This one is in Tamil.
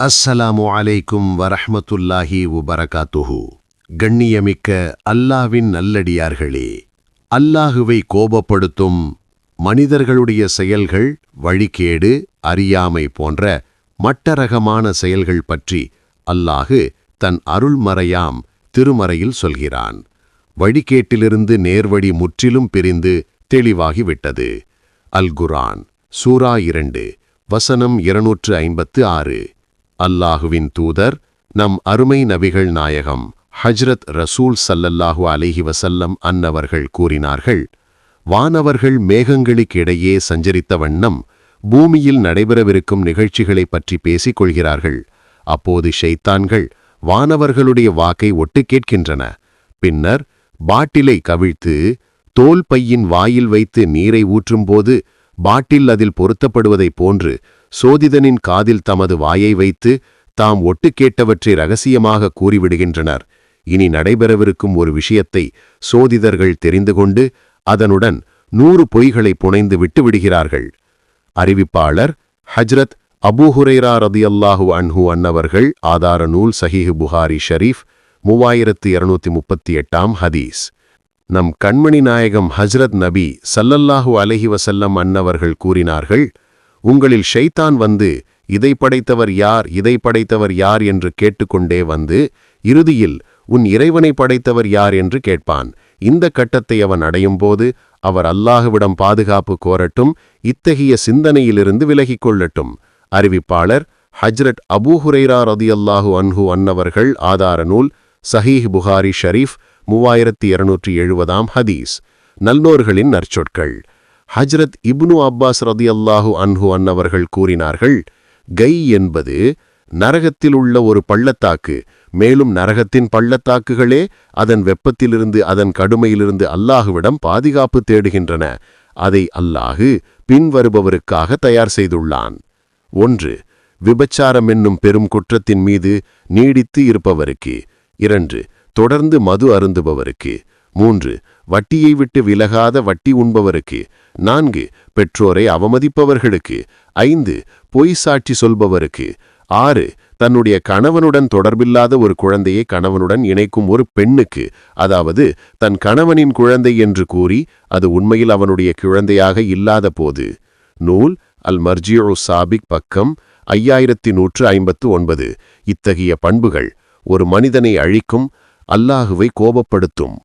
அஸ்ஸலாமு அலைக்கும் வரஹமத்துல்லாஹி உபரகாத்துஹு. கண்ணியமிக்க அல்லாவின் நல்லடியார்களே அல்லாஹுவை கோபப்படுத்தும் மனிதர்களுடைய செயல்கள் வழிகேடு அறியாமை போன்ற மட்டரகமான செயல்கள் பற்றி அல்லாஹு தன் அருள்மறையாம் திருமறையில் சொல்கிறான். வழிகேட்டிலிருந்து நேர்வழி முற்றிலும் பிரிந்து தெளிவாகிவிட்டது. அல் குரான் சூரா இரண்டு வசனம் இருநூற்று ஐம்பத்து ஆறு. அல்லாஹுவின் தூதர் நம் அருமை நபிகள் நாயகம் ஹஜ்ரத் ரசூல் சல்லல்லாஹு அலிஹி வசல்லம் அன்னவர்கள் கூறினார்கள் வானவர்கள் மேகங்களுக்கிடையே சஞ்சரித்த வண்ணம் பூமியில் நடைபெறவிருக்கும் நிகழ்ச்சிகளைப் பற்றி பேசிக் கொள்கிறார்கள். அப்போது ஷைத்தான்கள் வானவர்களுடைய வாக்கை ஒட்டு கேட்கின்றன. பின்னர் பாட்டிலை கவிழ்த்து தோல் பையின் வாயில் வைத்து நீரை ஊற்றும்போது பாட்டில் அதில் பொருத்தப்படுவதைப் போன்று சோதிதனின் காதில் தமது வாயை வைத்து தாம் ஒட்டு கேட்டவற்றை ரகசியமாக கூறிவிடுகின்றனர். இனி நடைபெறவிருக்கும் ஒரு விஷயத்தை சோதிதர்கள் தெரிந்து கொண்டு அதனுடன் நூறு பொய்களை புனைந்து விட்டுவிடுகிறார்கள். அறிவிப்பாளர் ஹஜ்ரத் அபூஹுரைரா ரதியல்லாஹு அன்ஹு அன்னவர்கள் ஆதார நூல் சஹீஹ் புகாரி ஷரீஃப் மூவாயிரத்து இருநூத்தி முப்பத்தி எட்டாம் ஹதீஸ். நம் கண்மணி நாயகம் ஹஜ்ரத் நபி சல்லல்லாஹு அலஹி வசல்லம் அன்னவர்கள் கூறினார்கள் உங்களில் ஷைத்தான் வந்து இதை படைத்தவர் யார்? இதை படைத்தவர் யார்? என்று கேட்டுக்கொண்டே வந்து இறுதியில் உன் இறைவனை படைத்தவர் யார்? என்று கேட்பான். இந்த கட்டத்தை அவன் அடையும் போது அவர் அல்லாஹுவிடம் பாதுகாப்பு கோரட்டும் இத்தகைய சிந்தனையிலிருந்து விலகிக் கொள்ளட்டும். அறிவிப்பாளர் ஹஜ்ரட் அபூஹுரைரா ரதியல்லாஹு அன்ஹு அன்னவர்கள் ஆதார நூல் சஹீஹ் புகாரி ஷரீஃப் மூவாயிரத்தி இருநூற்றி எழுபதாம் ஹதீஸ். நல்லோர்களின் நற்சொற்கள். ஹஜ்ரத் இப்னு அப்பாஸ் ரதியல்லாஹு அன்ஹு அன்னவர்கள் கூறினார்கள் கை என்பது நரகத்தில் உள்ள ஒரு பள்ளத்தாக்கு. மேலும் நரகத்தின் பள்ளத்தாக்குகளே அதன் வெப்பத்திலிருந்து அதன் கடுமையிலிருந்து அல்லாஹுவிடம் பாதுகாப்பு தேடுகின்றன. அதை அல்லாஹு பின்வருபவருக்காக தயார் செய்துள்ளான். ஒன்று விபச்சாரம் என்னும் பெரும் குற்றத்தின் மீது நீடித்து இருப்பவருக்கு. இரண்டு தொடர்ந்து மது அருந்துபவருக்கு. மூன்று வட்டியை விட்டு விலகாத வட்டி உண்பவருக்கு. நான்கு பெற்றோரை அவமதிப்பவர்களுக்கு. ஐந்து பொய் சாட்சி சொல்பவருக்கு. ஆறு தன்னுடைய கணவனுடன் தொடர்பில்லாத ஒரு குழந்தையை கணவனுடன் இணைக்கும் ஒரு பெண்ணுக்கு. அதாவது தன் கணவனின் குழந்தை என்று கூறி அது உண்மையில் அவனுடைய குழந்தையாக இல்லாத போது. நூல் அல் மர்ஜியோ சாபிக் பக்கம் ஐயாயிரத்தி நூற்று ஐம்பத்து ஒன்பது. இத்தகைய பண்புகள் ஒரு மனிதனை அழிக்கும் அல்லாஹுவை கோபப்படுத்தும்.